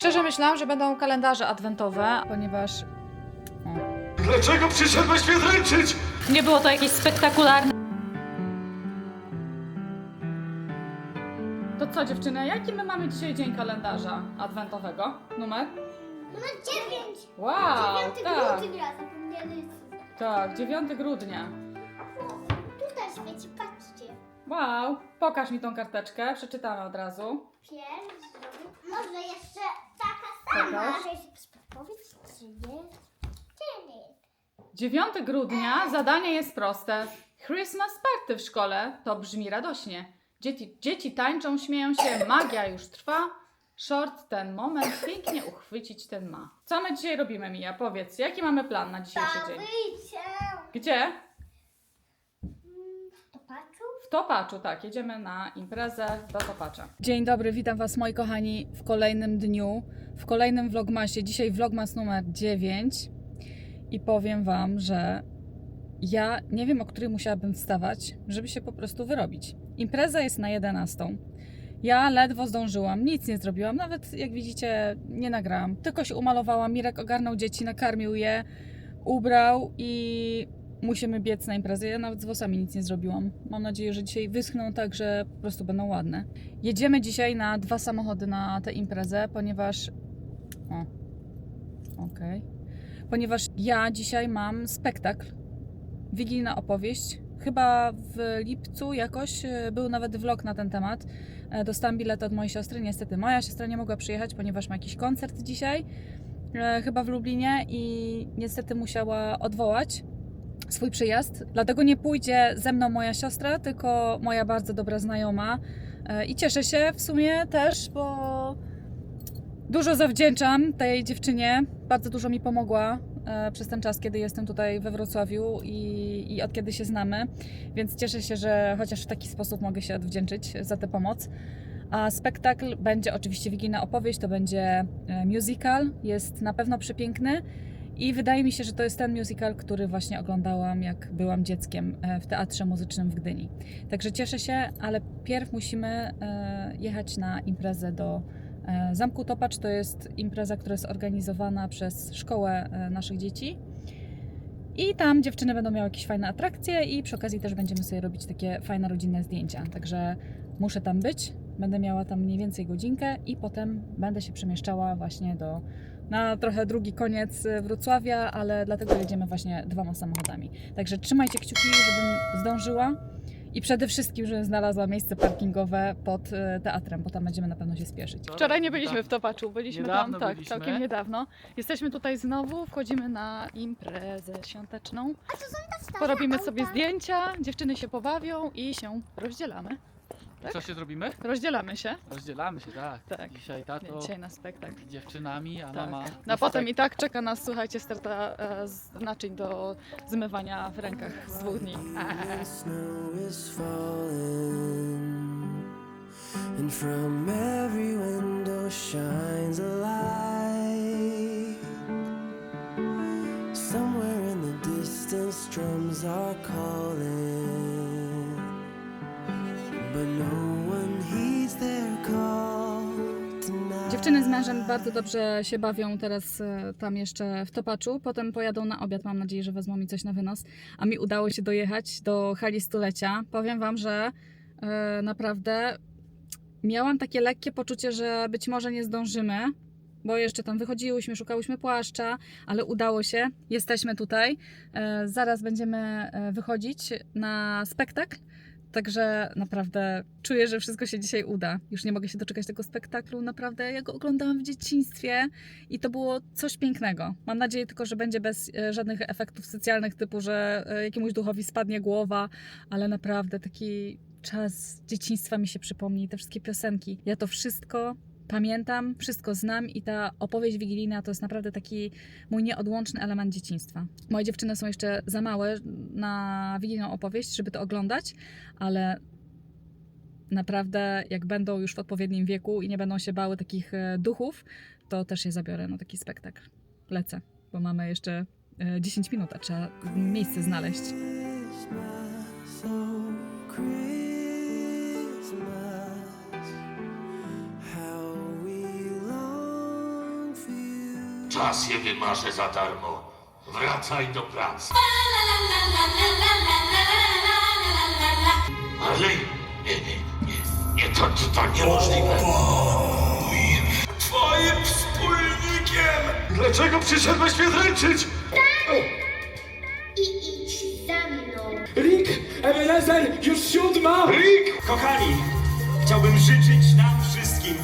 Szczerze myślałam, że będą kalendarze adwentowe, ponieważ Dlaczego przyszedłeś mnie dręczyć? nie było to jakieś spektakularne. To co dziewczyny, jaki my mamy dzisiaj dzień kalendarza adwentowego? Numer? Numer 9. Wow, 9 tak, grudnia, zapomnieli. tak, 9 grudnia. Tutaj świeci, patrzcie. Wow, pokaż mi tą karteczkę, przeczytamy od razu. Pięć, drugi. Może jeszcze czy? Czy nie? 9 grudnia zadanie jest proste. Christmas party w szkole to brzmi radośnie. Dzieci, dzieci tańczą, śmieją się, magia już trwa. Short ten moment, pięknie uchwycić ten ma. Co my dzisiaj robimy, Mija? Powiedz, jaki mamy plan na dzisiejszy dzień? Gdzie? W Topaczu, tak. Jedziemy na imprezę do Topacza. Dzień dobry, witam Was moi kochani w kolejnym dniu, w kolejnym vlogmasie. Dzisiaj vlogmas numer 9 i powiem Wam, że ja nie wiem, o której musiałabym wstawać, żeby się po prostu wyrobić. Impreza jest na 11. Ja ledwo zdążyłam, nic nie zrobiłam, nawet jak widzicie nie nagrałam, tylko się umalowałam, Mirek ogarnął dzieci, nakarmił je, ubrał i musimy biec na imprezę. Ja nawet z włosami nic nie zrobiłam. Mam nadzieję, że dzisiaj wyschną tak, że po prostu będą ładne. Jedziemy dzisiaj na dwa samochody na tę imprezę, ponieważ... O, okej. Ponieważ ja dzisiaj mam spektakl, wigilijna opowieść. Chyba w lipcu jakoś e, był nawet vlog na ten temat. E, Dostałam bilet od mojej siostry. Niestety moja siostra nie mogła przyjechać, ponieważ ma jakiś koncert dzisiaj, e, chyba w Lublinie i niestety musiała odwołać swój przyjazd. Dlatego nie pójdzie ze mną moja siostra, tylko moja bardzo dobra znajoma. E, I cieszę się w sumie też, bo dużo zawdzięczam tej dziewczynie. Bardzo dużo mi pomogła e, przez ten czas, kiedy jestem tutaj we Wrocławiu i, i od kiedy się znamy. Więc cieszę się, że chociaż w taki sposób mogę się odwdzięczyć za tę pomoc. A spektakl będzie oczywiście wigilijna opowieść, to będzie e, musical, jest na pewno przepiękny. I wydaje mi się, że to jest ten musical, który właśnie oglądałam, jak byłam dzieckiem e, w teatrze muzycznym w Gdyni. Także cieszę się, ale pierw musimy e, jechać na imprezę do e, Zamku Topacz. To jest impreza, która jest organizowana przez szkołę naszych dzieci. I tam dziewczyny będą miały jakieś fajne atrakcje i przy okazji też będziemy sobie robić takie fajne rodzinne zdjęcia. Także muszę tam być, będę miała tam mniej więcej godzinkę i potem będę się przemieszczała właśnie do na trochę drugi koniec y, Wrocławia, ale dlatego jedziemy właśnie dwoma samochodami. Także trzymajcie kciuki, żebym zdążyła i przede wszystkim, żebym znalazła miejsce parkingowe pod y, teatrem, bo tam będziemy na pewno się spieszyć. Wczoraj nie byliśmy w Topaczu, byliśmy Niedawno tam, tak, byliśmy. całkiem niedawno. Jesteśmy tutaj znowu, wchodzimy na imprezę świąteczną. Porobimy auta. sobie zdjęcia, dziewczyny się pobawią i się rozdzielamy. Tak? Co się zrobimy? Rozdzielamy się. Rozdzielamy się, tak. Tak. Dzisiaj tato Dzisiaj na spektakl. z dziewczynami, a Tak. mama... No a potem i tak czeka nas, słuchajcie, sterta e, z naczyń do zmywania w rękach z dwóch dni. Snow is falling, and from every window shines a light. Somewhere in the distance, drums are calling, Dziewczyny z mężem bardzo dobrze się bawią teraz e, tam jeszcze w Topaczu. Potem pojadą na obiad. Mam nadzieję, że wezmą mi coś na wynos. A mi udało się dojechać do hali stulecia. Powiem Wam, że e, naprawdę miałam takie lekkie poczucie, że być może nie zdążymy. Bo jeszcze tam wychodziłyśmy, szukałyśmy płaszcza, ale udało się. Jesteśmy tutaj. E, zaraz będziemy wychodzić na spektakl. Także naprawdę czuję, że wszystko się dzisiaj uda. Już nie mogę się doczekać tego spektaklu. Naprawdę ja go oglądałam w dzieciństwie i to było coś pięknego. Mam nadzieję tylko, że będzie bez e, żadnych efektów specjalnych, typu, że e, jakiemuś duchowi spadnie głowa, ale naprawdę taki czas dzieciństwa mi się przypomni, te wszystkie piosenki. Ja to wszystko pamiętam, wszystko znam i ta opowieść wigilijna to jest naprawdę taki mój nieodłączny element dzieciństwa. Moje dziewczyny są jeszcze za małe na wigilijną opowieść, żeby to oglądać, ale naprawdę jak będą już w odpowiednim wieku i nie będą się bały takich e, duchów, to też je zabiorę na taki spektakl. Lecę, bo mamy jeszcze e, 10 minut, a trzeba miejsce znaleźć. Czas je wymarzę za darmo. Wracaj do pracy. Marley? Nie, nie, nie. Nie, to, to, to niemożliwe. Twoim wspólnikiem! Dlaczego przyszedłeś mnie dręczyć? I idź za mną. Rick, Ebenezer, już siódma! Rick! Kochani, chciałbym życzyć nam wszystkim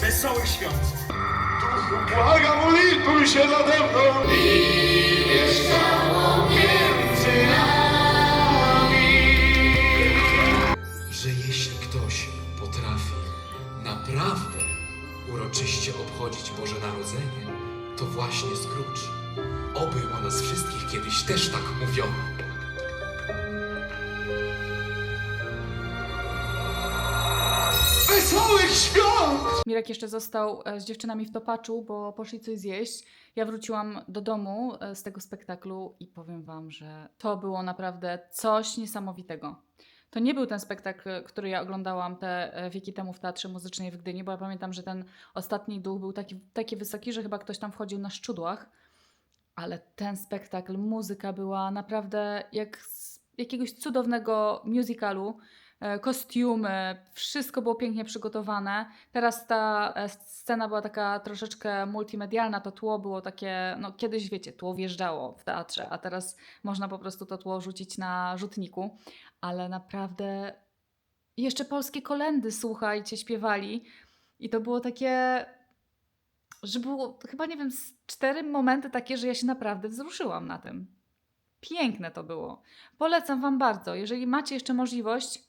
wesołych świąt. Błagam, ulituj się nade mną! że jeśli ktoś potrafi naprawdę uroczyście obchodzić Boże Narodzenie, to właśnie Scrooge. Oby o nas wszystkich kiedyś też tak mówiono. Wesołych świąt! Mirek jeszcze został e, z dziewczynami w topaczu, bo poszli coś zjeść. Ja wróciłam do domu e, z tego spektaklu i powiem Wam, że to było naprawdę coś niesamowitego. To nie był ten spektakl, który ja oglądałam te e, wieki temu w Teatrze Muzycznej w Gdyni, bo ja pamiętam, że ten ostatni duch był taki, taki wysoki, że chyba ktoś tam wchodził na szczudłach. Ale ten spektakl, muzyka była naprawdę jak z jakiegoś cudownego musicalu. E, Kostiumy, wszystko było pięknie przygotowane. Teraz ta e, scena była taka troszeczkę multimedialna, to tło było takie, no kiedyś wiecie, tło wjeżdżało w teatrze, a teraz można po prostu to tło rzucić na rzutniku, ale naprawdę jeszcze polskie kolendy, słuchajcie, śpiewali i to było takie, że było chyba, nie wiem, cztery momenty takie, że ja się naprawdę wzruszyłam na tym. Piękne to było. Polecam Wam bardzo. Jeżeli macie jeszcze możliwość,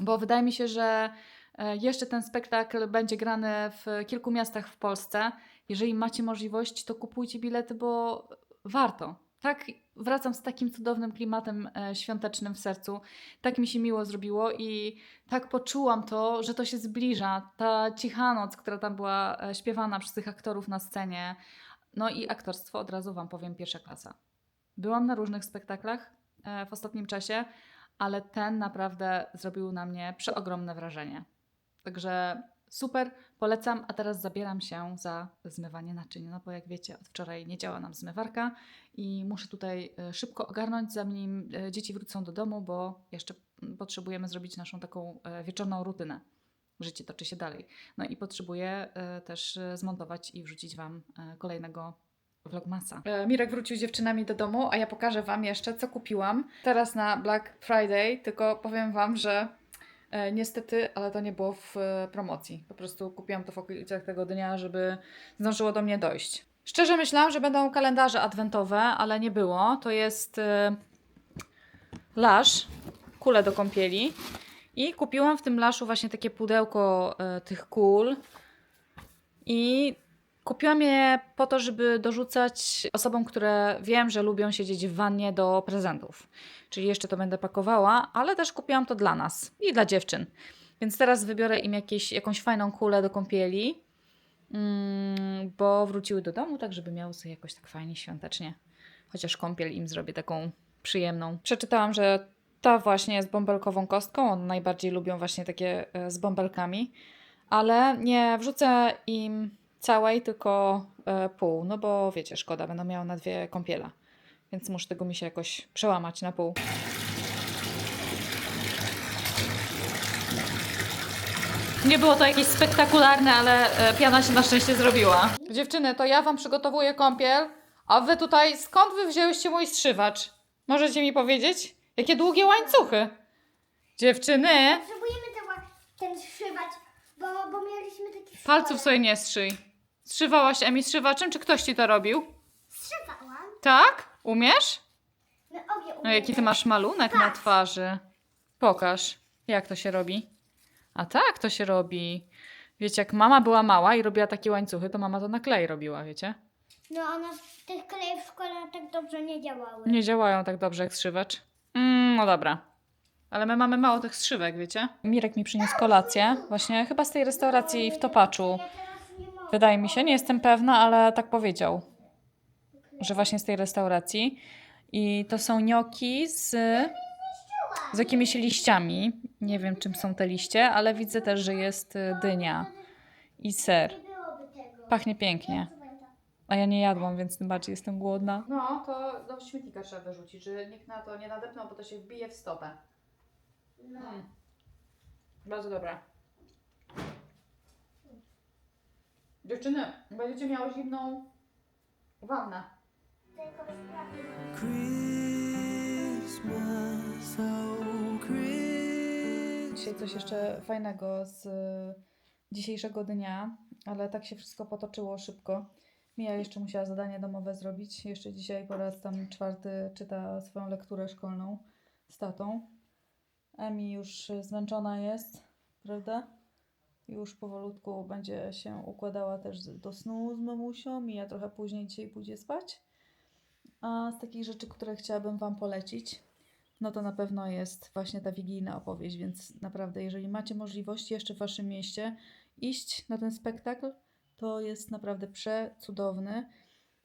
bo wydaje mi się, że e, jeszcze ten spektakl będzie grany w kilku miastach w Polsce. Jeżeli macie możliwość, to kupujcie bilety, bo warto. Tak, wracam z takim cudownym klimatem e, świątecznym w sercu. Tak mi się miło zrobiło i tak poczułam to, że to się zbliża. Ta cicha noc, która tam była e, śpiewana przez tych aktorów na scenie. No i aktorstwo, od razu Wam powiem, pierwsza klasa. Byłam na różnych spektaklach w ostatnim czasie, ale ten naprawdę zrobił na mnie przeogromne wrażenie. Także super, polecam, a teraz zabieram się za zmywanie naczyń, no bo jak wiecie, od wczoraj nie działa nam zmywarka i muszę tutaj e, szybko ogarnąć, zanim e, dzieci wrócą do domu, bo jeszcze potrzebujemy zrobić naszą taką e, wieczorną rutynę. Życie toczy się dalej. No i potrzebuję też zmontować i wrzucić Wam kolejnego vlogmasa. E, Mirek wrócił z dziewczynami do domu, a ja pokażę Wam jeszcze, co kupiłam teraz na Black Friday, tylko powiem Wam, że e, niestety, ale to nie było w e, promocji. Po prostu kupiłam to w okolicach tego dnia, żeby zdążyło do mnie dojść. Szczerze myślałam, że będą kalendarze adwentowe, ale nie było. To jest lasz, kule do kąpieli. I kupiłam w tym laszu właśnie takie pudełko tych kul. I kupiłam je po to, żeby dorzucać osobom, które wiem, że lubią siedzieć w wannie do prezentów. Czyli jeszcze to będę pakowała, ale też kupiłam to dla nas i dla dziewczyn. Więc teraz wybiorę im jakieś, jakąś fajną kulę do kąpieli, mm, bo wróciły do domu, tak żeby miały sobie jakoś tak fajnie świątecznie. Chociaż kąpiel im zrobię taką przyjemną. Przeczytałam, że ta właśnie jest bąbelkową kostką. One najbardziej lubią właśnie takie e, z bąbelkami. Ale nie wrzucę im całej, tylko e, pół. No bo wiecie, szkoda, będą miały na dwie kąpiele. Więc muszę tego mi się jakoś przełamać na pół. Nie było to jakieś spektakularne, ale e, piana się na szczęście zrobiła. Dziewczyny, to ja wam przygotowuję kąpiel, a wy tutaj skąd wy wzięłyście mój strzywacz? Możecie mi powiedzieć? Jakie długie łańcuchy? Dziewczyny, Potrzebujemy ten szywać, bo, bo mieliśmy taki palców sobie nie strzyj. Strzywałaś Emi strzywaczem, czy ktoś ci to robił? Zszywałam. Tak? Umiesz? My obie No jaki ty masz malunek na twarzy? Pokaż, jak to się robi. A tak to się robi. Wiecie, jak mama była mała i robiła takie łańcuchy, to mama to na klej robiła, wiecie? No one tych klei w szkole tak dobrze nie działały. Nie działają tak dobrze jak strzywacz. Mm, no dobra. Ale my mamy mało tych strzywek, wiecie? Mirek mi przyniósł kolację, właśnie chyba z tej restauracji w Topaczu. Ja teraz nie mogę. Wydaje mi się, nie jestem pewna, ale tak powiedział, że właśnie z tej restauracji. I to są nioki z, z jakimiś liściami. Nie wiem, czym są te liście, ale widzę też, że jest y, dynia i ser. Nie byłoby tego. Pachnie pięknie. A ja nie jadłam, więc tym bardziej jestem głodna. No, to do śmietnika trzeba wyrzucić, że nikt na to nie nadepnął, bo to się wbije w stopę. No. Bardzo dobre. Dziewczyny, będziecie miały zimną wannę. Tylko Christmas. Dzisiaj coś jeszcze fajnego z y, dzisiejszego dnia, ale tak się wszystko potoczyło szybko. Mija jeszcze musiała zadanie domowe zrobić. Jeszcze dzisiaj po raz tam czwarty czyta swoją lekturę szkolną z tatą. Emi już zmęczona jest, prawda? Już powolutku będzie się układała też do snu z mamusią. Mija trochę później dzisiaj pójdzie spać. A z takich rzeczy, które chciałabym Wam polecić, no to na pewno jest właśnie ta wigilijna opowieść, więc naprawdę, jeżeli macie możliwość jeszcze w Waszym mieście iść na ten spektakl, to jest naprawdę przecudowny.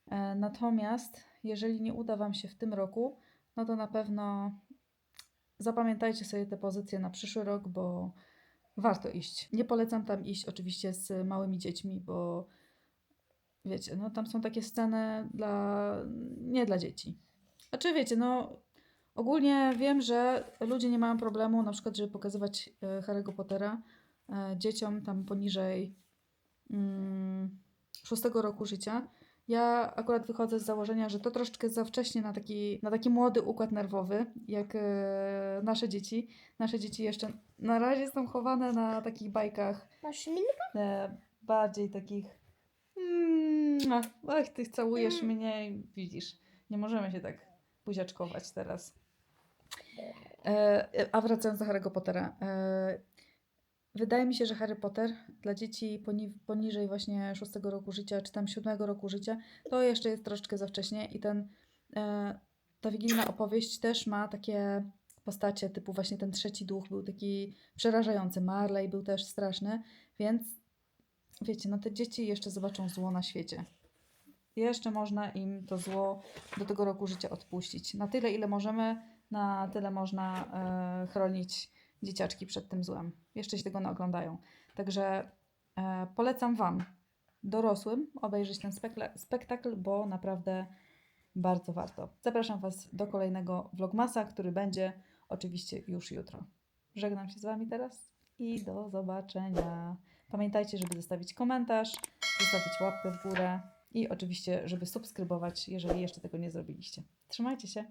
E, Natomiast, jeżeli nie uda Wam się w tym roku, no to na pewno zapamiętajcie sobie te pozycje na przyszły rok, bo warto iść. Nie polecam tam iść oczywiście z małymi dziećmi, bo wiecie, no tam są takie sceny dla, nie dla dzieci. Znaczy wiecie, no ogólnie wiem, że ludzie nie mają problemu na przykład, żeby pokazywać e, Harry'ego Pottera e, dzieciom tam poniżej mm, roku życia. Ja akurat wychodzę z założenia, że to troszeczkę za wcześnie na taki, na taki młody układ nerwowy, jak e, nasze dzieci. Nasze dzieci jeszcze na razie są chowane na takich bajkach Masz minkę? e, bardziej takich mm, ach, ty całujesz mnie i widzisz, nie możemy się tak buziaczkować teraz. E, a wracając do Harry'ego Pottera. E, wydaje mi się, że Harry Potter dla dzieci poni- poniżej właśnie szóstego roku życia, czy tam siódmego roku życia, to jeszcze jest troszeczkę za wcześnie i ten, e, ta wigilijna opowieść też ma takie postacie typu właśnie ten trzeci duch był taki przerażający, Marley był też straszny, więc wiecie, no te dzieci jeszcze zobaczą zło na świecie. Jeszcze można im to zło do tego roku życia odpuścić. Na tyle, ile możemy, na tyle można e, chronić dzieciaczki przed tym złem. Jeszcze się tego naoglądają. Także e, polecam Wam, dorosłym, obejrzeć ten spektakl, bo naprawdę bardzo warto. Zapraszam Was do kolejnego vlogmasa, który będzie oczywiście już jutro. Żegnam się z Wami teraz i do zobaczenia. Pamiętajcie, żeby zostawić komentarz, zostawić łapkę w górę i oczywiście, żeby subskrybować, jeżeli jeszcze tego nie zrobiliście. Trzymajcie się.